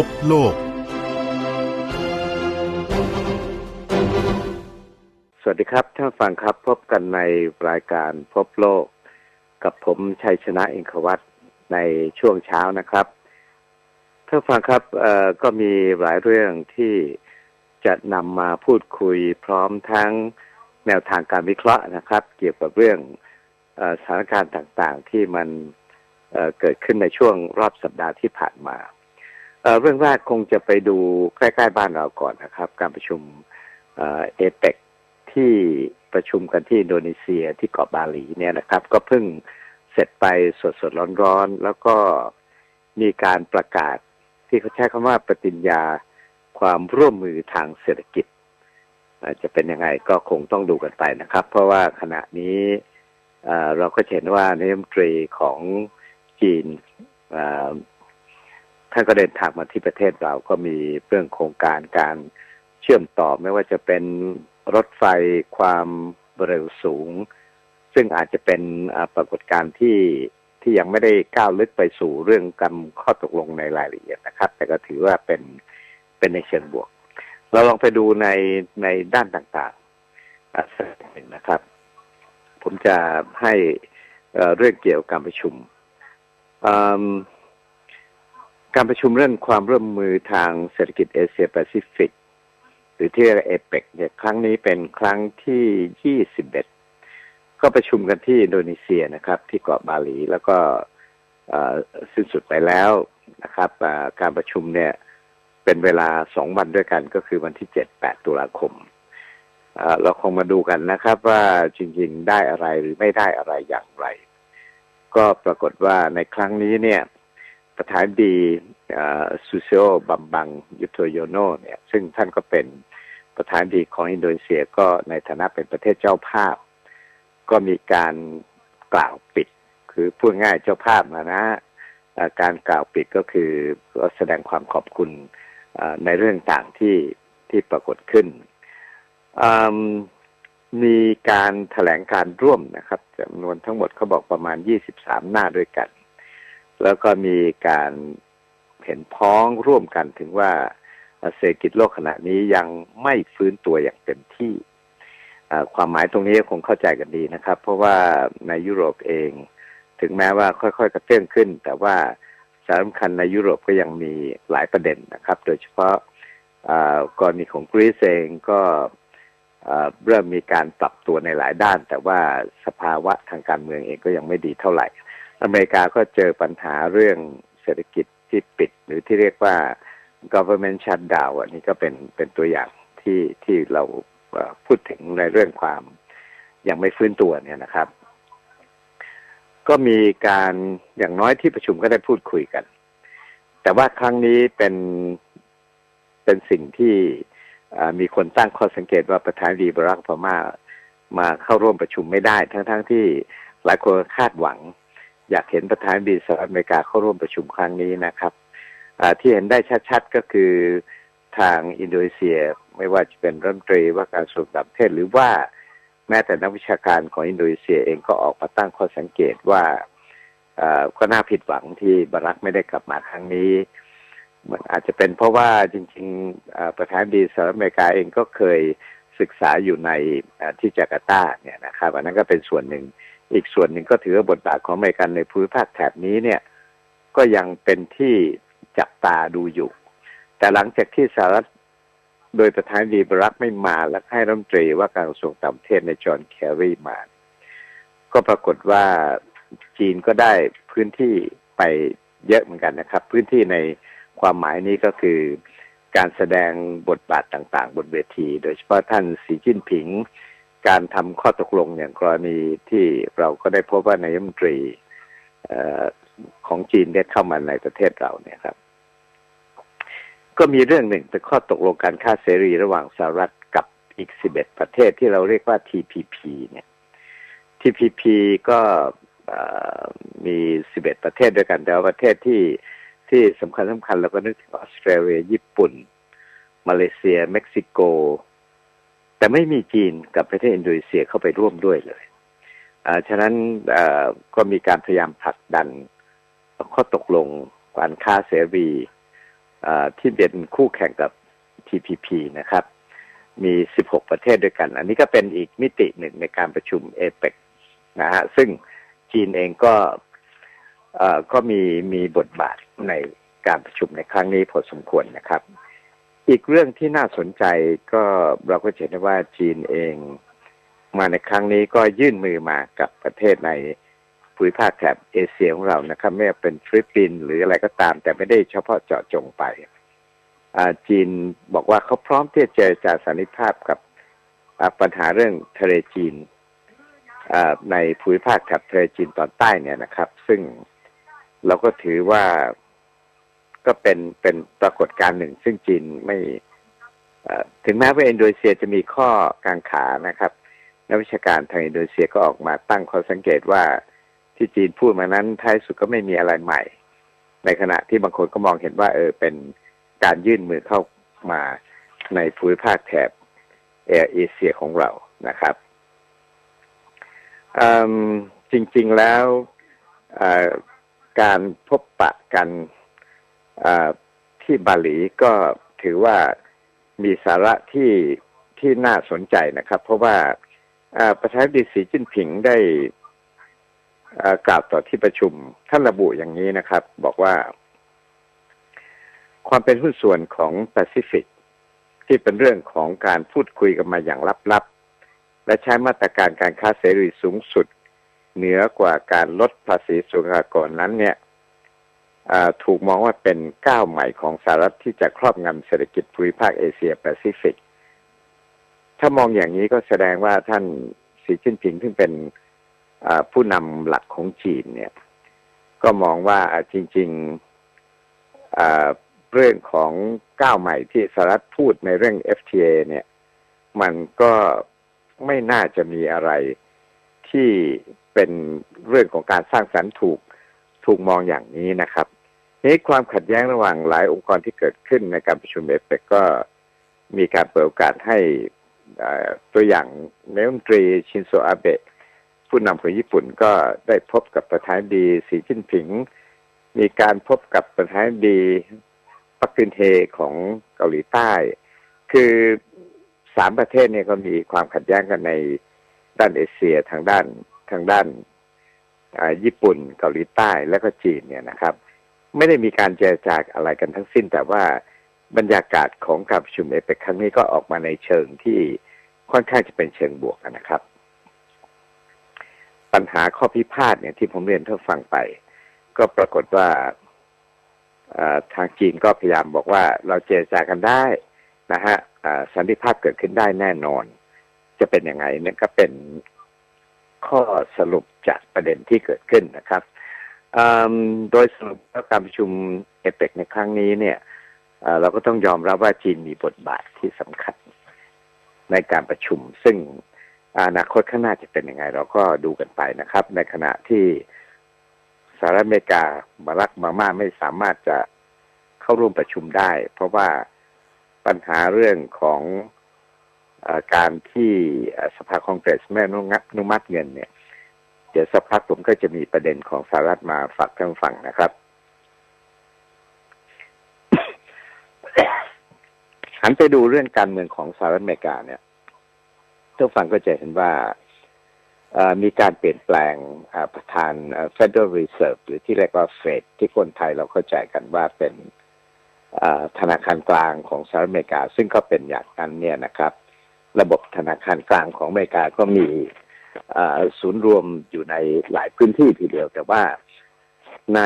พบโลก สวัสดีครับท่านฟังครับพบกันในรายการพบโลก กับผมชัยชนะเองควัตในช่วงเช้านะครับท่านฟังครับก็มีหลายเรื่องที่จะนำมาพูดคุยพร้อมทั้งแนวทางการวิเคราะห์นะครับ เกี่ยวกับเรื่องสถานการณ์ต่างๆที่มันเเกิดขึ้นในช่วงรอบสัปดาห์ที่ผ่านมา เรื่องแรกคงจะไปดูใกล้ๆบ้านเราก่อนนะครับ การประชุมเอเปกที่ประชุมกันที่อินโดนีเซียที่เกาะบาหลีเนี่ยนะครับ ก็เพิ่งเสร็จไปสดๆร้อนๆ แล้วก็มีการประกาศที่เขาใช้คำว่าปฏิญญาความร่วมมือทางเศรษฐกิจจะเป็นยังไงก็คงต้องดูกันไปนะครับ เพราะว่าขณะนี้เราก็เห็นว่านายมนตรีของจีน ท่านก็เดินทางมาที่ประเทศเราก็มีเรื่องโครงการการเชื่อมต่อไม่ว่าจะเป็นรถไฟความเร็วสูง ซึ่งอาจจะเป็นปรากฏการณ์ที่ที่ยังไม่ได้ก้าวลึกไปสู่เรื่องการข้อตกลงในรายละเอียดนะครับ แต่ก็ถือว่าเป็นเป็นในเชิงบวก เราลองไปดูในในด้านต่างๆอ่าสักหนึ่งนะครับ ผมจะให้เรื่องเกี่ยวกับการประชุมอืม การประชุมเรื่องความร่วมมือทางเศรษฐกิจเอเชียแปซิฟิกหรือที่เรียกเอเปกเนี่ยครั้งนี้เป็นครั้งที่21ก็ประชุมกันที่อินโดนีเซียนะครับ ที่เกาะบาหลีแล้วก็สิ้นสุดไปแล้วนะครับการประชุมเนี่ยเป็นเวลาสองวันด้วยกันก็คือวันที่7-8ตุลาคมเราคงมาดูกันนะครับ ว่าจริงๆได้อะไรหรือไม่ได้อะไรอย่างไร ก็ปรากฏว่าในครั้งนี้เนี่ย ประธานดีซูเซโอบัมบังยุโธโยโนเนี่ยซึ่งท่านก็เป็นประธานดีของอินโดนีเซียก็ในฐานะเป็นประเทศเจ้าภาพ ก็มีการกล่าวปิด คือพูดง่ายเจ้าภาพนะนะการกล่าวปิดก็คือก็แสดงความขอบคุณในเรื่องต่างที่ที่ปรากฏขึ้นมมีการถแถลงการร่วมนะครับจำนวนทั้งหมดเขาบอกประมาณ 23 หน้าด้วยกัน แล้วก็มีการเห็นพ้องร่วมกันถึงว่าเศรษฐกิจโลกขณะนี้ยังไม่ฟื้นตัวอย่างเต็มที่ความหมายตรงนี้คงเข้าใจกันดีนะครับ เพราะว่าในยุโรปเอง ถึงแม้ว่าค่อยๆกระเตื้องขึ้น แต่ว่าสาำคัญในยุโรปก็ยังมีหลายประเด็นนะครับ โดยเฉพาะอ่ากรณีของกรีซเองก็เริ่มมีการปรับตัวในหลายด้าน แต่ว่าสภาวะทางการเมืองเองก็ยังไม่ดีเท่าไหร่ อเมริกาก็เจอปัญหาเรื่องเศรษฐกิจที่ปิด หรือที่เรียกว่า government shutdown อันนี้ก็เป็นเป็นตัวอย่างที่ที่เราพูดถึงในเรื่องความยังไม่ฟื้นตัวเนี่ยนะครับ ก็มีการอย่างน้อยที่ประชุมก็ได้พูดคุยกัน แต่ว่าครั้งนี้เป็นเป็นสิ่งที่มีคนตั้งข้อสังเกตว่าประธานดีบรักโอบามามาเข้าร่วมประชุมไม่ได้ ทั้งๆทที่หลายคนคาดหวัง อยากเห็นประธานดีสหรัฐอเมริกาเข้าร่วมประชุมครั้งนี้นะครับที่เห็นได้ชัดๆก็คือทางอินโดนีเซียไม่ว่าจะเป็นรัฐมนตรีว่าการกระทรวงต่างประเทศหรือว่าแม้แต่นักวิชาการของอินโดนีเซียเองก็ออกมาตั้งข้อสังเกตว่าก็น่าผิดหวังที่บารักไม่ได้กลับมาครั้งนี้มันอาจจะเป็นเพราะว่าจริงๆประธานดีสหรัฐอเมริกาเองก็เคยศึกษาอยู่ในที่จาการ์ตาเนี่ยนะครับอันนั้นก็เป็นส่วนหนึ่ง อีกส่วนหนึ่งก็ถือว่าบทบาทของอเมริกันในภูมิภาคแถบนี้เนี่ย ก็ยังเป็นที่จับตาดูอยู่ แต่หลังจากที่สหรัฐโดยประธานดีบรักไม่มาและให้รัฐมนตรีว่าการกระทรวงต่างประเทศในจอห์นแคร์รีมา ก็ปรากฏว่าจีนก็ได้พื้นที่ไปเยอะเหมือนกันนะครับ พื้นที่ในความหมายนี้ก็คือการแสดงบทบาทต่างๆ บนเวที โดยเฉพาะท่านสีจิ้นผิง การทำข้อตกลงอย่างกรณีที่เราก็ได้พบว่านายมนตรีของจีนได้เข้ามาในประเทศเราเนี่ยครับ ก็มีเรื่องหนึ่งเป็นข้อตกลงการค้าเสรีระหว่างสหรัฐกับอีก11ประเทศที่เราเรียกว่า TPP เนี่ย TPP ก็เอ่อมี11ประเทศด้วยกัน แต่ว่าประเทศที่ที่สำคัญสำคัญเราก็นึกถึงออสเตรเลีย ญี่ปุ่น มาเลเซีย เม็กซิโก แต่ไม่มีจีนกับประเทศอินโดนีเซียเข้าไปร่วมด้วยเลยฉะนั้นก็มีการพยายามผลักดันข้อตกลงการค้าเสรีที่เป็นคู่แข่งกับ TPP นะครับ มี 16 ประเทศด้วยกัน อันนี้ก็เป็นอีกมิติหนึ่งในการประชุมเอเปกนะฮะซึ่งจีนเองก็ก็มีมีบทบาทในการประชุมในครั้งนี้พอสมควรนะครับ อีกเรื่องที่น่าสนใจก็เราก็เห็นได้ว่าจีนเองมาในครั้งนี้ก็ยื่นมือมากับประเทศในภูมิภาคแถบเอเชียของเรานะครับ ไม่ว่าเป็นฟิลิปปินส์หรืออะไรก็ตาม แต่ไม่ได้เฉพาะเจาะจงไปจีนบอกว่าเขาพร้อมที่จะเจรจาสันนิภาพกับปัญหาเรื่องทะเลจีนในภูมิภาคแถบทะเลจีนตอนใต้เนี่ยนะครับ ซึ่งเราก็ถือว่า ก็เป็นเป็นปรากฏการณ์หนึ่ง ซึ่งจีนไม่ถึงแม้ว่าอินโดนีเซียจะมีข้อกางขานะครับนักวิชาการทางอินโดนีเซียก็ออกมาตั้งข้อสังเกตว่าที่จีนพูดมานั้นท้ายสุดก็ไม่มีอะไรใหม่ ในขณะที่บางคนก็มองเห็นว่า เออเป็นการยื่นมือเข้ามาในภูมิภาคแถบเอเชียของเรานะครับจริง ๆแล้วการพบปะกัน ที่บาหลีก็ถือว่ามีสาระที่ที่น่าสนใจนะครับ เพราะว่าประธานาธิบดีสีจิ้นผิงได้กล่าวต่อที่ประชุมท่านระบุอย่างนี้นะครับ บอกว่า ความเป็นหุ้นส่วนของแปซิฟิกที่เป็นเรื่องของการพูดคุยกันมาอย่างลับๆ และใช้มาตรการการค้าเสรีสูงสุด เหนือกว่าการลดภาษีสุรากรนั้นเนี่ย ถูกมองว่าเป็นก้าวใหม่ของสหรัฐที่จะครอบงำเศรษฐกิจภูมิภาคเอเชียแปซิฟิก ถ้ามองอย่างนี้ก็แสดงว่าท่านสีจิ้นผิงที่เป็นผู้นำหลักของจีนเนี่ย ก็มองว่าจริงๆเรื่องของก้าวใหม่ที่สหรัฐพูดในเรื่อง FTA เนี่ย มันก็ไม่น่าจะมีอะไรที่เป็นเรื่องของการสร้างสรรค์ถูกถูกมองอย่างนี้นะครับ นี้ความขัดแย้งระหว่างหลายองค์กรที่เกิดขึ้นในการประชุมเอเปกก็มีการเปิดโอกาสให้ตัวอย่างนายมนตรีชินโซอาเบะผู้นำของญี่ปุ่นก็ได้พบกับประธานดีสีจิ้นผิง มีการพบกับประธานดีปักกินเทของเกาหลีใต้ คือสามประเทศเนี่ยก็มีความขัดแย้งกันในด้านเอเชียทางด้านทางด้านญี่ปุ่นเกาหลีใต้และก็จีนเนี่ยนะครับ ไม่ได้มีการเจรจาอะไรกันทั้งสิ้น แต่ว่าบรรยากาศของการประชุมเอเปกครั้งนี้ก็ออกมาในเชิงที่ค่อนข้างจะเป็นเชิงบวกนะครับ ปัญหาข้อพิพาทเนี่ยที่ผมเรียนท่านฟังไป ก็ปรากฏว่าทางจีนก็พยายามบอกว่าเราเจรจากันได้นะฮะสันติภาพเกิดขึ้นได้แน่นอน จะเป็นยังไงนี่ยก็เป็นข้อสรุปจากประเด็นที่เกิดขึ้นนะครับ โดยสรุปแล้วการประชุมเอเปกในครั้งนี้เนี่ยเราก็ต้องยอมรับว่าจีนมีบทบาทที่สำคัญในการประชุม ซึ่งอนาคตข้างหน้าจะเป็นยังไง เราก็ดูกันไปนะครับ ในขณะที่สหรัฐอเมริกาบารักมาม่าไม่สามารถจะเข้าร่วมประชุมได้ เพราะว่าปัญหาเรื่องของการที่สภาคองเกรสไม่อนุมัติเงินเนี่ย เดี๋ยวสักพักผมก็จะมีประเด็นของสหรัฐมาฝากท่านฟังนะครับหันไปดูเรื่องการเมืองของสหรัฐอเมริกาเนี่ยท่านฟังก็จะเห็นว่ามีการเปลี่ยนแปลงประธาน Federal Reserve หรือที่เรียกว่าเฟดที่คนไทยเราเข้าใจกันว่าเป็นธนาคารกลางของสหรัฐอเมริกา ซึ่งก็เป็นอย่างนั้นเนี่ยนะครับ ระบบธนาคารกลางของอเมริกาก็มี ศูนย์รวมอยู่ในหลายพื้นที่ทีเดียว แต่ว่าใน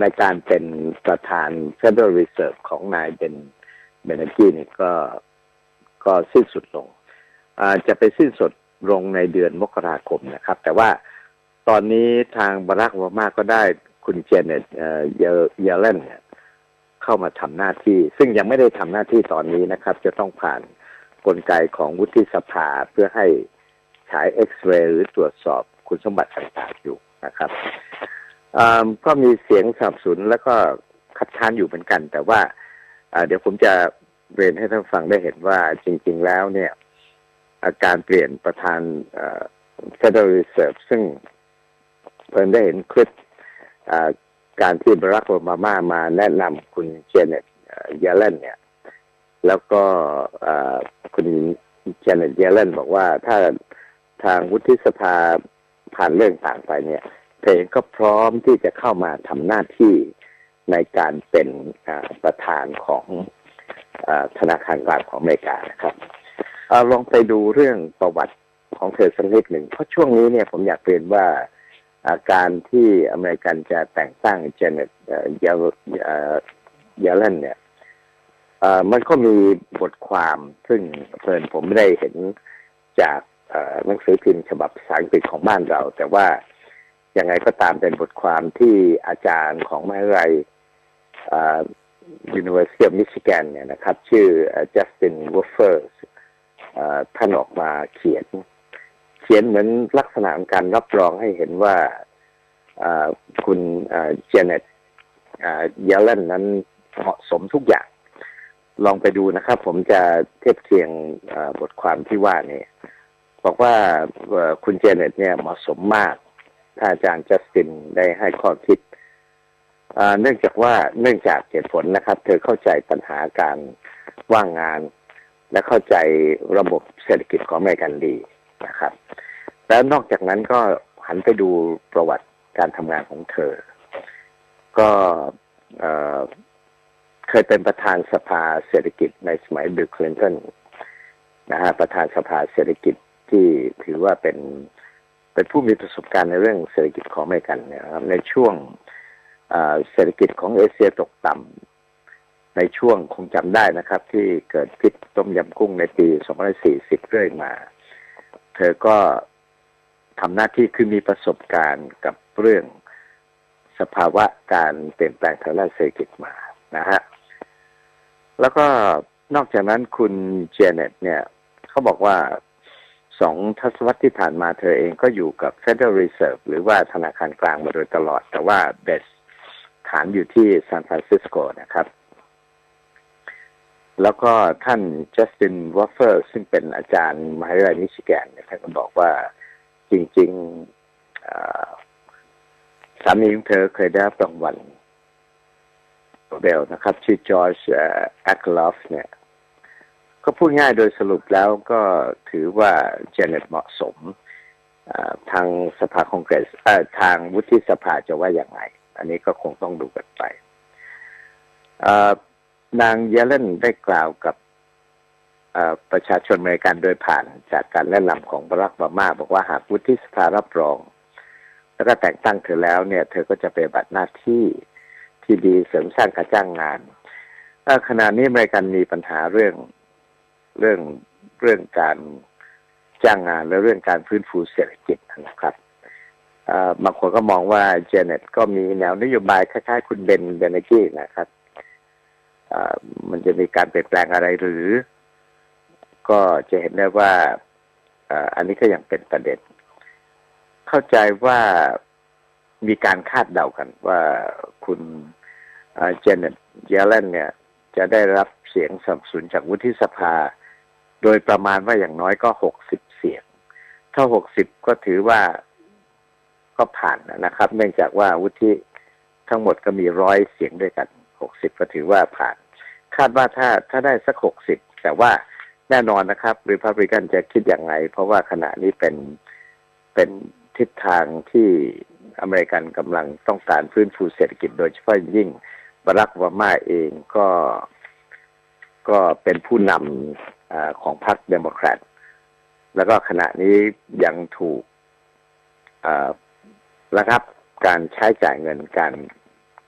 ในการเป็นประธาน Federal Reserve ของนายเบนเบนกี้นี่ก็ก็สิ้นสุดลงจะไปสิ้นสุดลงในเดือนมกราคมนะครับ แต่ว่าตอนนี้ทางบารักโอบามาก็ได้คุณเจเน็ตเยเลนเนี่ยเข้ามาทำหน้าที่ ซึ่งยังไม่ได้ทำหน้าที่ตอนนี้นะครับ จะต้องผ่าน กลไกของวุฒิสภาเพื่อให้ฉายเอ็กซเรย์หรือตรวจสอบคุณสมบัติต่างๆอยู่นะครับก็มีเสียงสนับสนุนแล้วก็คัดค้านอยู่เหมือนกัน แต่ว่าเดี๋ยวผมจะเรียนให้ท่านฟังได้เห็นว่าจริง ๆ แล้วเนี่ย อาการเปลี่ยนประธาน Federal Reserve ซึ่งเพิ่นได้เห็นคลิปการที่บรักโอบามามาแนะนำคุณเจเน็ตเยเลนเนี่ย แล้วก็ คุณเจเน็ตเยเลนบอกว่าถ้าทางวุฒิสภาผ่านเรื่องต่างไปเนี่ยเธอเองก็พร้อมที่จะเข้ามาทำหน้าที่ในการเป็นประธานของธนาคารกลางของอเมริกานะครับเอาลองไปดูเรื่องประวัติของเธอสักนิดหนึ่ง เพราะช่วงนี้เนี่ยผมอยากเรียนว่าอาการที่อเมริกันจะแต่งตั้งเจเน็ตเยลเยเลนเนี่ย มันก็มีบทความซึ่งเพลินผมไม่ได้เห็นจากหนังสือพิมพ์ฉบับภาษาอังกฤษของบ้านเรา แต่ว่ายังไงก็ตามเป็นบทความที่อาจารย์ของมหาวิทยาลัย University of Michigan เนี่ยนะครับ ชื่อ Justin Wolfers ท่านออกมาเขียน เขียนเหมือนลักษณะการรับรองให้เห็นว่าคุณเจเน็ตเยเลนนั้นเหมาะสมทุกอย่าง ลองไปดูนะครับ ผมจะเทียบเคียงบทความที่ว่านี่บอกว่าคุณเจเน็ตเนี่ยเหมาะสมมาก ถ้าอาจารย์จัสตินได้ให้ข้อคิดเนื่องจากว่าเนื่องจากเหตุผลนะครับ เธอเข้าใจปัญหาการว่างงาน และเข้าใจระบบเศรษฐกิจของอเมริกันดีนะครับ แล้วนอกจากนั้นก็หันไปดูประวัติการทำงานของเธอ ก็ เคยเป็นประธานสภาเศรษฐกิจในสมัยบิลคลินตันนะฮะประธานสภาเศรษฐกิจที่ถือว่าเป็นเป็นผู้มีประสบการณ์ในเรื่องเศรษฐกิจของอเมริกันนี่ยครับในช่วงเศรษฐกิจของเอเชียตกต่ำในช่วงคงจำได้นะครับ ที่เกิดพิษต้มยำกุ้งในปี2040 เรื่อยมา เธอก็ทำหน้าที่คือมีประสบการณ์กับเรื่องสภาวะการเปลี่ยนแปลงทางด้านเศรษฐกิจมานะฮะ แล้วก็นอกจากนั้นคุณเจเน็ตเนี่ยเขาบอกว่าสองทศวรรษที่ผ่านมาเธอเองก็อยู่กับ Federal Reserve หรือว่าธนาคารกลางมาโดยตลอด แต่ว่าเบสฐานอยู่ที่ซานฟรานซิสโกนะครับ แล้วก็ท่านจัสตินวอฟเฟอร์ซึ่งเป็นอาจารย์มหาวิทยาลัยมิชิแกนเนี่ยท่านก็บอกว่าจริง ๆสามีของเธอเคยได้รับรางวัล เบลนะครับ ชื่อจอร์จแอคลอฟเนี่ย ก็พูดง่ายโดยสรุปแล้วก็ถือว่าเจเน็ตเหมาะสมทางสภาคองเกรสทางวุฒิสภาจะว่าอย่างไร อันนี้ก็คงต้องดูกันไป นางเยเลนได้กล่าวกับประชาชนอเมริกันโดยผ่านจากการแนะนำของบรักบามาบอกว่าหากวุฒิสภารับรอง แล้วก็แต่งตั้งเธอแล้วเนี่ย เธอก็จะไปบัตรหน้าที่ ที่ดีเสริมสร้างการจ้างงานขณะนี้อเมริกันมีปัญหาเรื่องเรื่องเรื่องการจ้างงานและเรื่องการฟื้นฟูเศรษฐกิจนะครับบางคนก็มองว่าเจเน็ตก็มีแนวนโยบายคล้ายๆ คุณเบนเบนกี้นะครับมันจะมีการเปลี่ยนแปลงอะไรหรือ ก็จะเห็นได้ว่าอันนี้ก็ยังเป็นประเด็น เข้าใจว่า มีการคาดเดากันว่าคุณเจเน็ตเยเลนเนี่ย จะได้รับเสียงสนับสนุนจากวุฒิสภา โดยประมาณว่าอย่างน้อยก็หกสิบเสียง ถ้าหกสิบก็ถือว่าก็ผ่านนะครับ เนื่องจากว่าวุฒิทั้งหมดก็มีร้อยเสียงด้วยกันหกสิบก็ถือว่าผ่าน คาดว่าถ้าถ้าได้สักหกสิบแต่ว่าแน่นอนนะครับริพับลิกันจะคิดอย่างไร เพราะว่าขณะนี้เป็นเป็นทิศทางที่ อเมริกันกำลังต้องการฟื้นฟูเศรษฐกิจโดยเฉพาะยิ่งบารักวามาเองก็ก็เป็นผู้นำอของพรรคเดโมแครตแล้วก็ขณะนี้ยังถูกระงับการใช้จ่ายเงินการ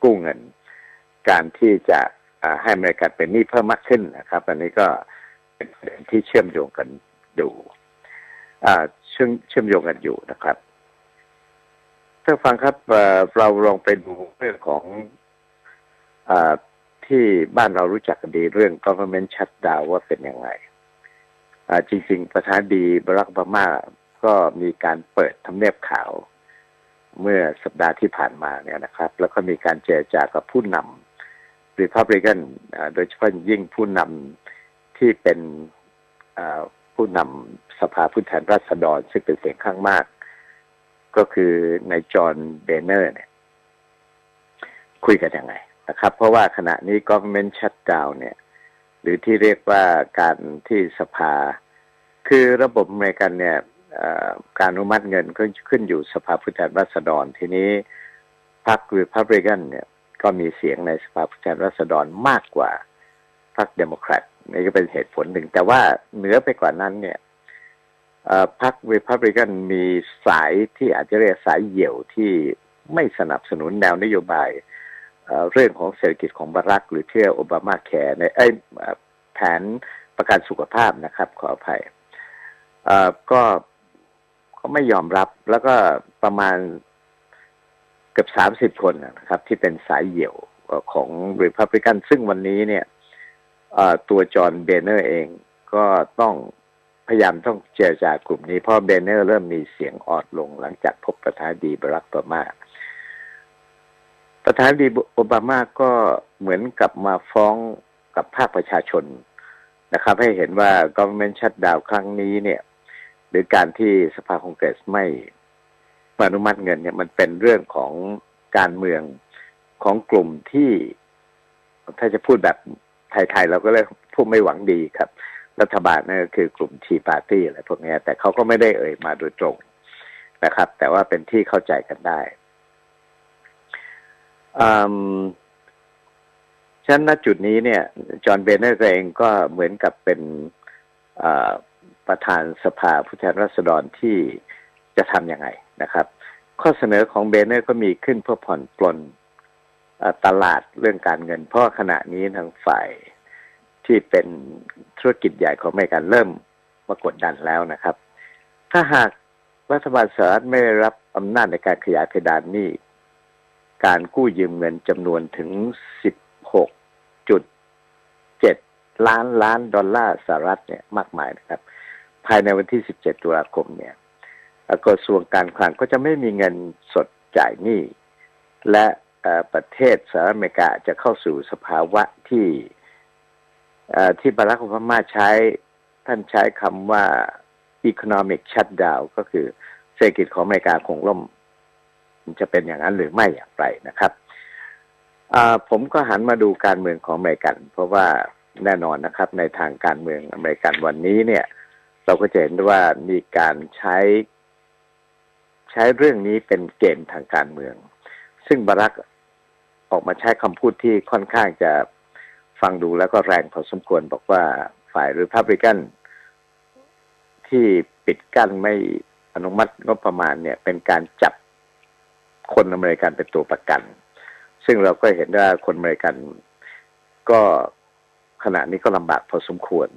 กู้เงิน การที่จะให้อเมริกันเป็นหนี้เพิ่มมากขึ้นนะครับ อันนี้ก็เป็นประเด็นที่เชื่อมโยงกันอยู่เชื่อมเชื่อมโยงกันอยู่นะครับ ท่านฟังครับเราลองไปดูเรื่องของอที่บ้านเรารู้จักกันดีเรื่อง government shutdown ว่าเป็นยังไงจริงๆ ประธานดีบรักบามาก็มีการเปิดทำเนียบข่าว เมื่อสัปดาห์ที่ผ่านมาเนี่ยนะครับ แล้วก็มีการเจรจากับผู้นำ Republican โดยเฉพาะยิ่งผู้นำที่เป็นผู้นำสภาผู้แทนราษฎรซึ่งเป็นเสียงข้างมาก ก็คือนายจอห์นเบเนอร์เนี่ยคุยกันยังไงนะครับ เพราะว่าขณะนี้ government shutdown เนี่ย หรือที่เรียกว่าการที่สภา คือระบบอเมริกันเนี่ยการอนุมัติเงินก็ขึ้นอยู่สภาผู้แทนราษฎร ทีนี้พรรครีพับลิกันเนี่ย ก็มีเสียงในสภาผู้แทนราษฎรมากกว่าพรรคเดโมแครตนี่ก็เป็นเหตุผลหนึ่ง แต่ว่าเหนือไปกว่านั้นเนี่ย พรรครีพับลิกันมีสายที่อาจจะเรียกสายเหี่ยวที่ไม่สนับสนุนแนวนโยบายเรื่องของเศรษฐกิจของบารักหรือเที่ยโอบามาแคร์ในแผนประกันสุขภาพนะครับขออภัยก็ก็ไม่ยอมรับแล้วก็ประมาณเกือบสามสิบคนนะครับ ที่เป็นสายเหี่ยวของริพับลิกันซึ่งวันนี้เนี่ยตัวจอห์นเบเนอร์เองก็ต้อง พยายามต้องเจรจากลุ่มนี้เพราะเบเนอร์เริ่มมีเสียงออดลงหลังจากพบประธานดีบรักประมา ประธานดีโอบามาก็เหมือนกับมาฟ้องกับภาคประชาชนนะครับ ให้เห็นว่า government shutdown ครั้งนี้เนี่ย หรือการที่สภาคองเกรสไม่อนุมัติเงินเนี่ยมันเป็นเรื่องของการเมืองของกลุ่มที่ ถ้าจะพูดแบบไทยๆเราก็เลยพูดไม่หวังดีครับ รัฐบาลนั่นก็คือกลุ่มทีปาร์ตี้อะไรพวกนี้แต่เขาก็ไม่ได้เอ่ยมาโดยตรงนะครับ แต่ว่าเป็นที่เข้าใจกันได้ฉะนั้นณจุดนี้เนี่ย จอห์นเบเนอร์เองก็เหมือนกับเป็นประธานสภาผู้แทนราษฎรที่จะทำยังไงนะครับ ข้อเสนอของเบเนอร์ก็มีขึ้นเพื่อผ่อนปลนตลาดเรื่องการเงิน เพราะขณะนี้ทางฝ่าย ที่เป็นธุรกิจใหญ่ของอเมริกันเริ่มมากดดันแล้วนะครับ ถ้าหากรัฐบาลสหรัฐไม่ได้รับอำนาจในการขยายเพดานหนี้การกู้ยืมเงินจำนวนถึง 16.7 ล้านล้านดอลลาร์สหรัฐเนี่ยมากมายนะครับ ภายในวันที่ 17 ตุลาคมเนี่ยกระทรวงการคลังก็จะไม่มีเงินสดจ่ายหนี้ และประเทศสหรัฐอเมริกาจะเข้าสู่สภาวะที่ ที่บารักโอบามาใช้ท่านใช้คำว่า economic shutdown ก็คือเศรษฐกิจของอเมริกาคงล่ม จะเป็นอย่างนั้นหรือไม่อย่างไรนะครับผมก็หันมาดูการเมืองของอเมริกัน เพราะว่าแน่นอนนะครับ ในทางการเมืองอเมริกันวันนี้เนี่ย เราก็จะเห็นว่ามีการใช้ ใช้เรื่องนี้เป็นเกณฑ์ทางการเมือง ซึ่งบารักออกมาใช้คำพูดที่ค่อนข้างจะ ฟังดูแล้วก็แรงพอสมควรบอกว่าฝ่ายริพับลิกันที่ปิดกั้นไม่อนุมัติงบประมาณเนี่ย เป็นการจับคนอเมริกันเป็นตัวประกัน ซึ่งเราก็เห็นว่าคนอเมริกันก็ขณะนี้ก็ลำบากพอสมควร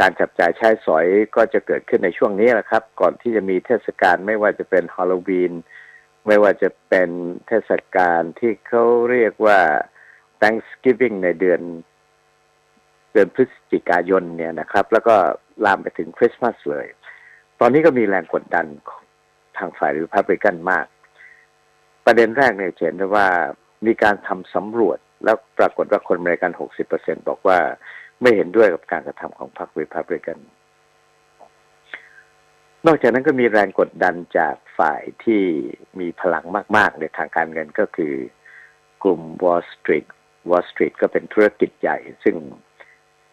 การจับจ่ายใช้สอยก็จะเกิดขึ้นในช่วงนี้แหละครับ ก่อนที่จะมีเทศกาลไม่ว่าจะเป็นฮอลลวีนไม่ว่าจะเป็นเทศกาลที่เขาเรียกว่า Thanksgiving ในเดือน เดือนพฤศจิกายนเนี่ยนะครับ แล้วก็ลามไปถึงคริสต์มาสเลย ตอนนี้ก็มีแรงกดดันทางฝ่ายริพับลิกันมาก ประเด็นแรกเนี่ยเห็นได้ว่ามีการทำสำรวจแล้วปรากฏว่าคนอเมริกัน 60%บอกว่าไม่เห็นด้วยกับการกระทำของพรรครีพับลิกัน นอกจากนั้นก็มีแรงกดดันจากฝ่ายที่มีพลังมาก ๆ ในทางการเงินก็คือกลุ่ม Wall Street Wall Street ก็เป็นธุรกิจใหญ่ ซึ่ง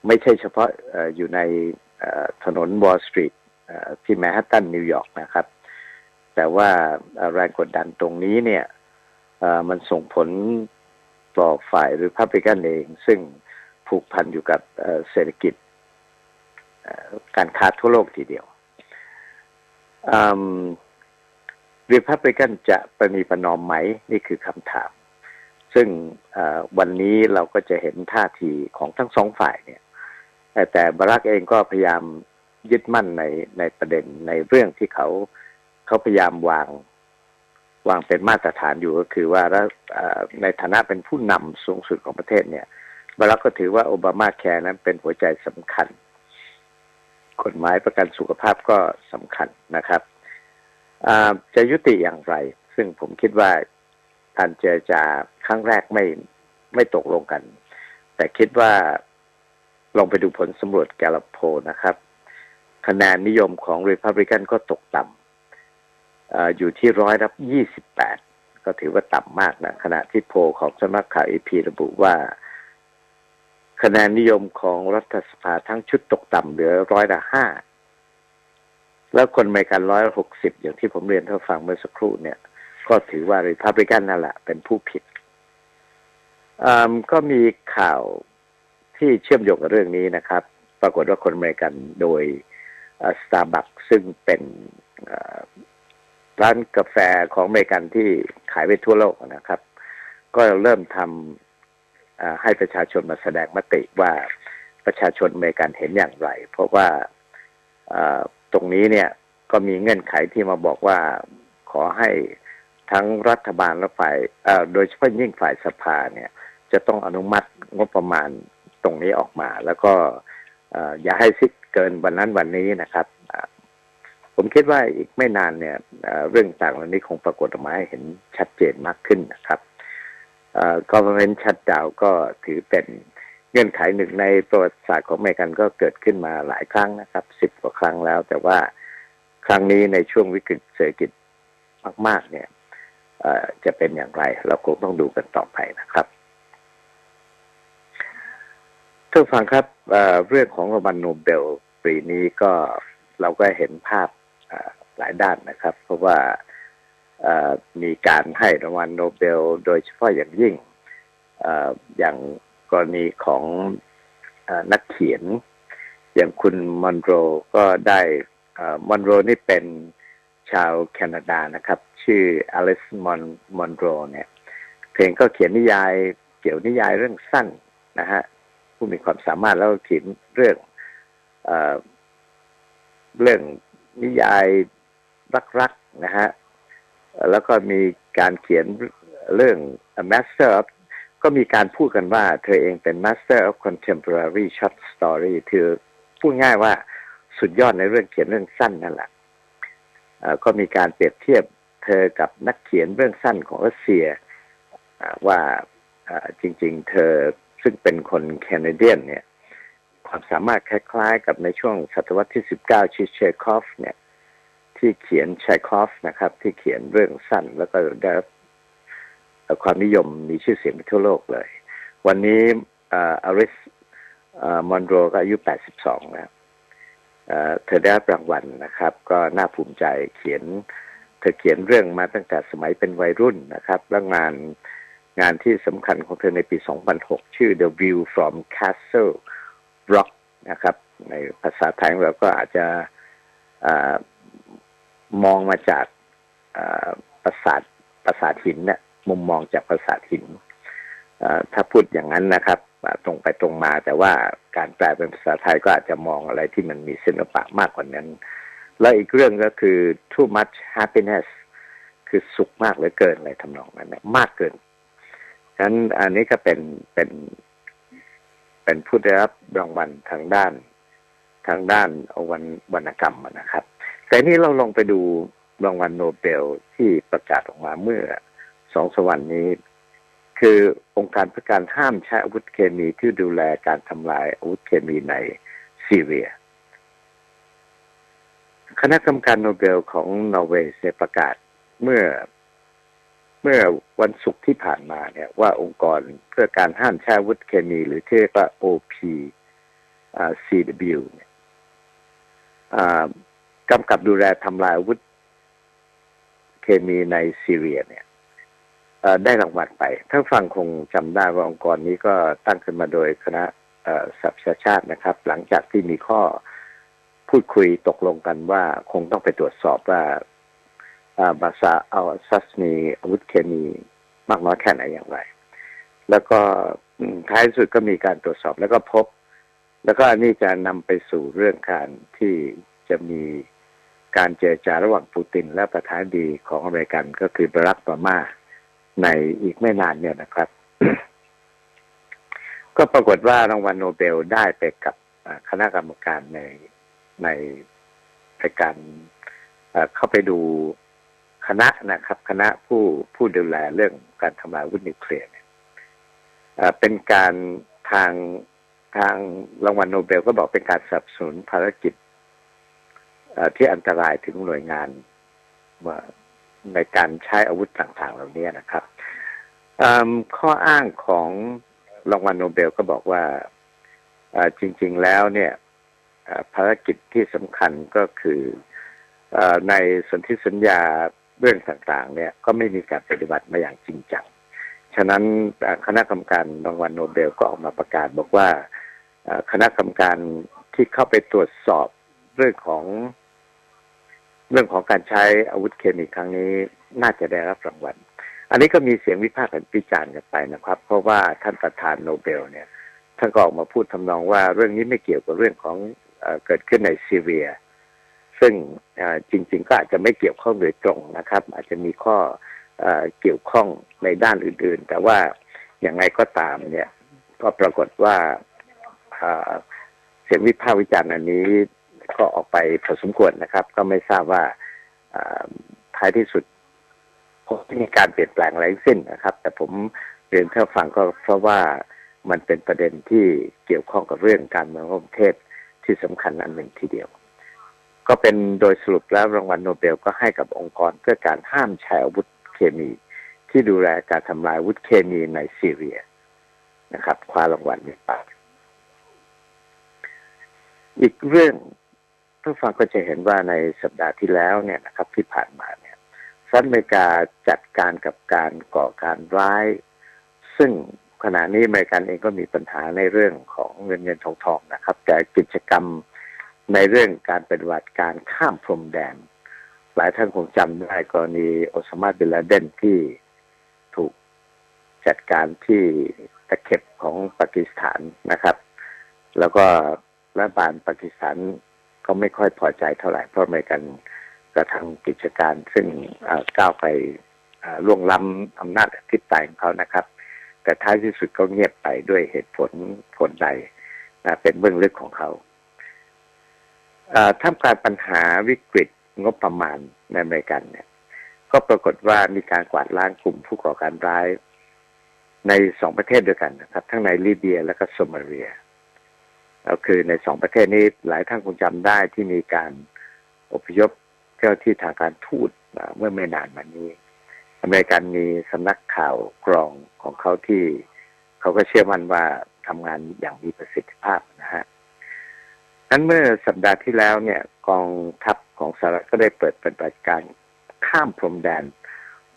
ไม่ใช่เฉพาะอยู่ในถนน Wall Street ที่แมนฮัตตันนิวยอร์กนะครับ แต่ว่าแรงกดดันตรงนี้เนี่ยมันส่งผลต่อฝ่ายหรือพับลิกันเอง ซึ่งผูกพันอยู่กับเศรษฐกิจการค้าทั่วโลกทีเดียวรีพับลิกันจะประนีประนอมไหม นี่คือคำถาม ซึ่งวันนี้เราก็จะเห็นท่าทีของทั้งสองฝ่ายเนี่ย แต่บารักเองก็พยายามยึดมั่นในในประเด็นในเรื่องที่เขาเขาพยายามวาง วางเป็นมาตรฐานอยู่ก็คือว่าในฐานะเป็นผู้นำสูงสุดของประเทศเนี่ยบารักก็ถือว่าโอบามาแคร์นั้นเป็นหัวใจสำคัญ กฎหมายประกันสุขภาพก็สำคัญนะครับจะยุติอย่างไร ซึ่งผมคิดว่าการเจรจาครั้งแรกไม่ไม่ตกลงกัน แต่คิดว่า ลองไปดูผลสำรวจแกลโพนะครับ คะแนนนิยมของริพับลิกันก็ตกต่ำอยู่ที่ร้อยรับยี่สิบแปดก็ถือว่าต่ำมากนะ ขณะที่โพลของสำนักข่าวเอพีระบุว่า คะแนนนิยมของรัฐสภาทั้งชุดตกต่ำเหลือร้อยละห้าแล้วคนอเมริกันร้อยหกสิบอย่างที่ผมเรียนท่านฟังเมื่อสักครู่เนี่ย ก็ถือว่าริพับลิกันนั่นแหละเป็นผู้ผิดก็มีข่าว ที่เชื่อมโยงกับเรื่องนี้นะครับ ปรากฏว่าคนอเมริกันโดยสตาร์บัคซึ่งเป็นร้านกาแฟของอเมริกันที่ขายไปทั่วโลกนะครับ ก็เริ่มทำให้ประชาชนมาแสดงมติว่าประชาชนอเมริกันเห็นอย่างไร เพราะว่าตรงนี้เนี่ยก็มีเงื่อนไขที่มาบอกว่าขอให้ทั้งรัฐบาลและฝ่ายโดยเฉพาะยิ่งฝ่ายสภาเนี่ย จะต้องอนุมัติงบประมาณ รงนี้ออกมา แล้วก็อย่าให้ซิกเกินวันนั้นวันนี้นะครับผมคิดว่าอีกไม่นานเนี่ยเรื่องต่างเหล่านี้คงปรากฏออกมาให้เห็นชัดเจนมากขึ้นนะครับกอ v e r n m e n t shutdown ก็ถือเป็นเงื่อนไขหนึ่งในประวัติศาสตร์ของอเมริกันก็เกิดขึ้นมาหลายครั้งนะครับสิบกว่าครั้งแล้ว แต่ว่าครั้งนี้ในช่วงวิกฤตเศรษฐกิจมาก ๆ เนี่ยจะเป็นอย่างไร เราคงต้องดูกันต่อไปนะครับ ท่านฟังครับเรื่องของรางวัลโนเบลปีนี้ก็เราก็เห็นภาพหลายด้านนะครับ เพราะว่ามีการให้รางวัลโนเบล โดยเฉพาะอย่างยิ่งอย่างกรณีของนักเขียน อย่างคุณมอนโรก็ได้มอนโรนี่เป็นชาวแคนาดานะครับ ชื่ออลิสมอนมอนโรเนี่ยเพลงก็เขียนนิยายเกี่ยวนิยายเรื่องสั้นนะฮะ ผู้มีความสามารถแล้วก็เขียนเรื่องเรื่องนิยายรักๆนะฮะแล้วก็มีการเขียนเรื่อง Master of ก็มีการพูดกันว่า เธอเองเป็น Master of Contemporary Short Story คือพูดง่ายว่าสุดยอดในเรื่องเขียนเรื่องสั้นนั่นแหละก็มีการเปรียบเทียบเธอกับนักเขียนเรื่องสั้นของรัสเซียว่าจริง ๆ เธอ ซึ่งเป็นคนแคนาเดียนเนี่ยความสามารถคล้ายๆ กับในช่วงศตวรรษที่สิบเก้าชิเชคอฟเนี่ยที่เขียนชัยคอฟนะครับ ที่เขียนเรื่องสั้นแล้วก็ได้ความนิยมมีชื่อเสียงไปทั่วโลกเลย วันนี้อาริสมอนโรก็อายุแปดสิบสองแล้วเธอได้รับรางวัลนะครับ ก็น่าภูมิใจเขียน เธอเขียนเรื่องมาตั้งแต่สมัยเป็นวัยรุ่นนะครับแล้วงาน งานที่สำคัญของเธอในปี 2006 ชื่อ The View from Castle ร็อกนะครับ ในภาษาไทยเราก็อาจจะอมองมาจากปราสาทปราสาทหินเนี่ยมุมมองจากปราสาทหิน ถ้าพูดอย่างนั้นนะครับตรงไปตรงมาแต่ว่าการแปลเป็นภาษาไทยก็อาจจะมองอะไรที่มันมีศิลปะมากกว่านั้น แล้วอีกเรื่องก็คือ too much happiness คือสุขมากเหลือเกินอะไรทำนองนั้นมากเกิน ฉะนั้นอันนี้ก็เป็นเป็นเป็นผู้ได้รับรางวัลทางด้านทางด้านวันวรรณกรรมนะครับ แต่นี้เราลองไปดูรางวัลโนเบลที่ประกาศออกมาเมื่อสองสวรรค์นี้ คือองค์การเพื่อการห้ามใช้อาวุธเคมีที่ดูแลการทำลายอาวุธเคมีในซีเรีย คณะกรรมการโนเบลของนอร์เวย์ประกาศเมื่อ เมื่อวันศุกร์ที่ผ่านมาเนี่ยว่าองค์กรเพื่อการห้ามใช้อาวุธเคมีหรือที่เรียกว่า OPCW เนี่ยกำกับดูแลทำลายอาวุธเคมีในซีเรียเนี่ยได้รางวัลไปท่านฟังคงจำได้ว่าองค์กรนี้ก็ตั้งขึ้นมาโดยคณะสัพชาชาตินะครับ หลังจากที่มีข้อพูดคุยตกลงกันว่าคงต้องไปตรวจสอบว่า บาซาเอาซัสมีอาวุธเคมีมากน้อยแค่ไหนอย่างไร แล้วก็ท้ายสุดก็มีการตรวจสอบแล้วก็พบ แล้วก็อันนี้จะนำไปสู่เรื่องการที่จะมีการเจรจาระหว่างปูติน และประธานดีของอเมริกันก็คือบารักปามาในอีกไม่นานเนี่ยนะครับ ก็ปรากฏว่ารางวัลโนเบลได้ไปกับคณะกรรมการในในในการเข้าไปดู คณะนะครับ คณะผู้ผู้ดูแลเรื่องการทำลายวุธนิวเคลียร์เนี่ยเป็นการทางทางรางวัลโนเบลก็บอกเป็นการสนับสนุนภารกิจที่อันตรายถึงหน่วยงานในการใช้อาวุธต่างๆ เหล่านี้นะครับข้ออ้างของรางวัลโนเบลก็บอกว่าจริง ๆแล้วเนี่ยภารกิจที่สำคัญก็คือในสนธิสัญญา เรื่องต่างๆ เนี่ยก็ไม่มีการปฏิบัติมาอย่างจริงจัง ฉะนั้นคณะกรรมการรางวัลโนเบลก็ออกมาประกาศบอกว่าคณะกรรมการที่เข้าไปตรวจสอบเรื่องของ เรื่องของการใช้อาวุธเคมีครั้งนี้น่าจะได้รับรางวัล อันนี้ก็มีเสียงวิพากษ์วิจารณ์กันไปนะครับ เพราะว่าท่านประธานโนเบล เนี่ยท่านก็ออกมาพูดทำนองว่าเรื่องนี้ไม่เกี่ยวกับเรื่องของเอเกิดขึ้นในซีเรีย ซึ่งจริง ๆ ก็อาจจะไม่เกี่ยวข้องโดยตรงนะครับ อาจจะมีข้อเอเกี่ยวข้องในด้านอื่น ๆ แต่ว่าอย่างไรก็ตามเนี่ย ก็ปรากฏว่าเสียงวิพากษ์วิจารณ์อันนี้ก็ออกไปพอสมควรนะครับ ก็ไม่ทราบว่าท้ายที่สุดคงม่มีการเปลี่ยนแปลงอะไรสิ้นนะครับ แต่ผมเรียนเท่าฟังก็เพราะว่ามันเป็นประเด็นที่เกี่ยวข้องกับเรื่องการเมืองของประเทศที่สำคัญอันหนึ่งทีเดียว ก็เป็นโดยสรุปแล้วรางวัลโนเบลก็ให้กับองค์กรเพื่อการห้ามใช้อาวุธเคมี ที่ดูแลการทำลายอาวุธเคมีในซีเรียนะครับคว้ารางวัลนี้ไปอีกเรื่องท่านฟังก็จะเห็นว่าในสัปดาห์ที่แล้วเนี่ยนะครับ ที่ผ่านมาเนี่ยสหรัฐอเมริกาจัดการกับการก่อการร้าย ซึ่งขณะนี้อเมริกันเองก็มีปัญหาในเรื่องของเงินเงินทองทองนะครับ แต่กิจกรรม ในเรื่องการปฏิบัติการข้ามพรมแดน หลายท่านคงจำได้กรณีโอซามาบินลาเดนที่ถูกจัดการที่ตะเข็บของปากีสถานนะครับ แล้วก็รัฐบาลปากีสถานก็ไม่ค่อยพอใจเท่าไหร่เพราะมริกันกระทำกิจการซึ่งก้าวไปล่วงล้ำอำนาจอธิปไตยของเขานะครับ แต่ท้ายที่สุดก็เงียบไปด้วยเหตุผลผลใดเป็นเบื้องลึกของเขา ท่ามกลางปัญหาวิกฤตงบประมาณในอเมริกันเนี่ย ก็ปรากฏว่ามีการกวาดล้างกลุ่มผู้ก่อการร้าย ในสองประเทศด้วยกันนะครับ ทั้งในลิเบียและก็โซมาเลียก็คือในสองประเทศนี้หลายท่านคงจำได้ที่มีการอพยพเจ้าที่ทางการทูตเมื่อไม่นานมานี้ อเมริกันมีสำนักข่าวกรองของเขาที่ เขาก็เชื่อมั่นว่าทำงานอย่างมีประสิทธิภาพนะฮะ นั้นเมื่อสัปดาห์ที่แล้วเนี่ยกองทัพของสหรัฐก็ได้เปิดปฏิบัติการข้ามพรมแดน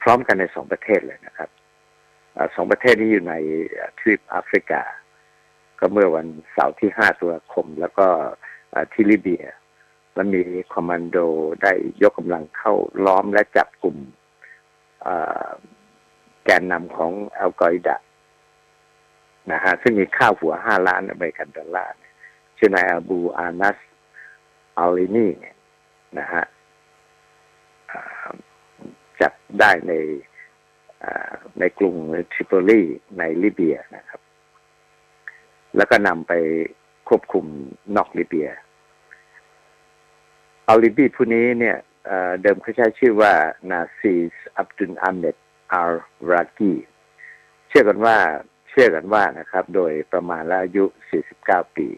พร้อมกันในสองประเทศเลยนะครับสองประเทศนี้อยู่ในทวีปแอฟริกา ก็เมื่อวันเสาร์ที่5ตุลาคม แล้วก็ที่ลิเบียแล้วมีคอมมานโดได้ยกกำลังเข้าล้อมและจับกลุ่มแกนนำของอัลกออิดะนะฮะซึ่งมีค่าหัว5ล้านอเมริกันดอลลาร์ ชื่อนายอบูอานัสอัลลินีเนี่ยนะฮะจับได้ในในกรุงทริโปลีในลิเบียนะครับ แล้วก็นำไปควบคุมนอกลิเบียอัลลิบีผู้นี้เนี่ยเอ่อเดิมเขาใช้ชื่อว่า นาซีสอับดุลอาเมดอาร์รากีเชื่อกันว่าเชื่อกันว่านะครับ โดยประมาณแล้วอายุ 49 ปี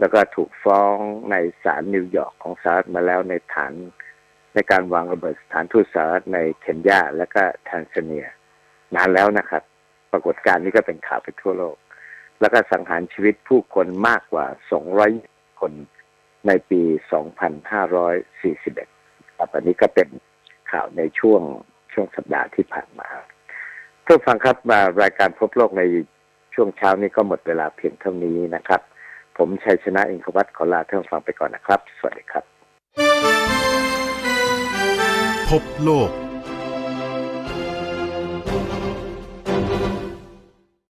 แล้วก็ถูกฟ้องในศาลนิวยอร์กของสหรัฐมาแล้วในฐานในการวางระเบิดสถานทูตสหรัฐในเคนยาและก็แทนซาเนีย นานแล้วนะครับ ปรากฏการณ์นี้ก็เป็นข่าวไปทั่วโลก แล้วก็สังหารชีวิตผู้คนมากกว่า 200 คนในปี 2541ครับอันนี้ก็เป็นข่าวในช่วงช่วงสัปดาห์ที่ผ่านมาท่านฟังครับมารายการพบโลกในช่วงเช้านี้ก็หมดเวลาเพียงเท่านี้นะครับ ผมชัยชนะอิงควัตขอลาท่านฟังไปก่อนนะครับ สวัสดีครับ พบโลก